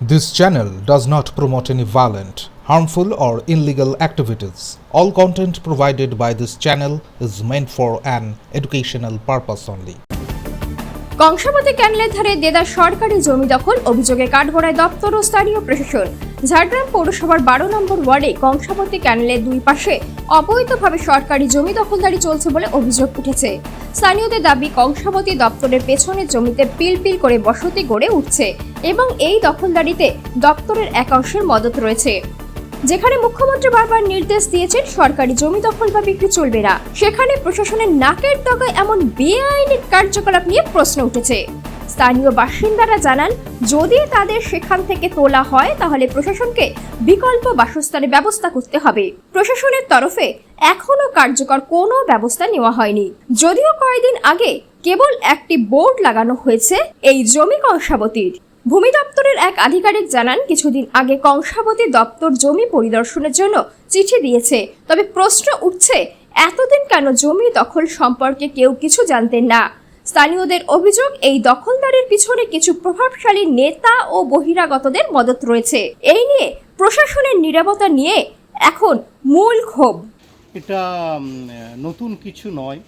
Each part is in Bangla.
This channel does not promote any violent, harmful, or illegal activities. All content provided by this channel is meant for an educational purpose only. Kangsabati ক্যানেলের ধারে দেদার সরকারি জমি দখল অভিযোগে কাঠগড়ায় দপ্তর ও স্থানীয় প্রশাসন ঝাড়গ্রাম পৌরসভার বারো নম্বর ওয়ার্ডে কংসাবতী ক্যানেলের দুই পাশে অবৈধভাবে সরকারি জমি দখলদারি চলছে বলে অভিযোগ উঠেছে। স্থানীয়দের দাবি, কংসাবতী দপ্তরের পেছনে জমিতে পিল পিল করে বসতি গড়ে উঠছে এবং এই দখলদারিতে দপ্তরের একাংশের মদত রয়েছে। যেখানে মুখ্যমন্ত্রী বারবার নির্দেশ দিয়েছেন, সরকারি জমি দখল বা বিক্রি চলবে না। সেখানে প্রশাসনের নাকের ডগায় এমন বেআইনি কার্যকলাপ নিয়ে প্রশ্ন উঠেছে। স্থানীয় বাসিন্দারা জানান, যদি তাদের সেখান থেকে তোলা হয়, তাহলে প্রশাসনকে বিকল্প বাসস্থানের ব্যবস্থা করতে হবে। প্রশাসনের তরফে এখনও কার্যকর কোনো ব্যবস্থা নেওয়া হয়নি। যদিও কয়েকদিন আগে কেবল একটি বোর্ড লাগানো হয়েছে, এই জমি কংসাবতীর। ভূমি দপ্তরের এক আধিকারিক জানান, কিছুদিন আগে কংসাবতী দপ্তর জমি পরিদর্শনের জন্য চিঠি দিয়েছে। তবে প্রশ্ন উঠছে, এতদিন কেন জমি দখল সম্পর্কে কেউ কিছু জানতেন না? স্থানীয়দের অভিযোগ এই দখলদারের পিছনে কিছু প্রভাবশালী নেতা ও বহিরাগতদের মদত রয়েছে। এই নিয়ে প্রশাসনের নিরাপত্তা নিয়ে এখন মূল ক্ষোভ। এটা নতুন কিছু নয়।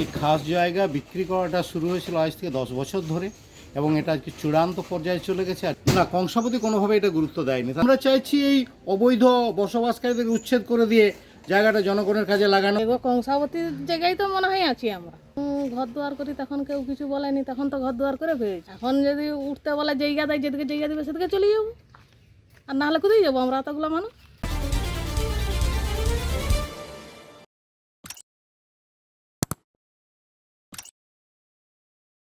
এই খাস জায়গা বিক্রি করাটা শুরু হয়েছিল আজ থেকে দশ বছর ধরে এবং এটা আজকে চূড়ান্ত পর্যায়ে চলে গেছে। আর না কংসাবতী কোনোভাবে এটা গুরুত্ব দেয়নি। আমরা চাইছি এই অবৈধ বসবাসকারীদের উচ্ছেদ করে দিয়ে জায়গাটা জনগণের কাজে লাগানো। কংসাবতীর জায়গায় তো মনে হয় আছি আমরা। ঘর দুয়ার করি, তখন কেউ কিছু বলেনি, তখন তো ঘর দুয়ার করে ফেলেছি এখন যদি উঠতে বলে, জায়গা দেয় যেদিকে জায়গা দেবে, সেদিকে চলে যাব। আর নাহলে কোথায় যাব আমরা, এতগুলো মানুষ?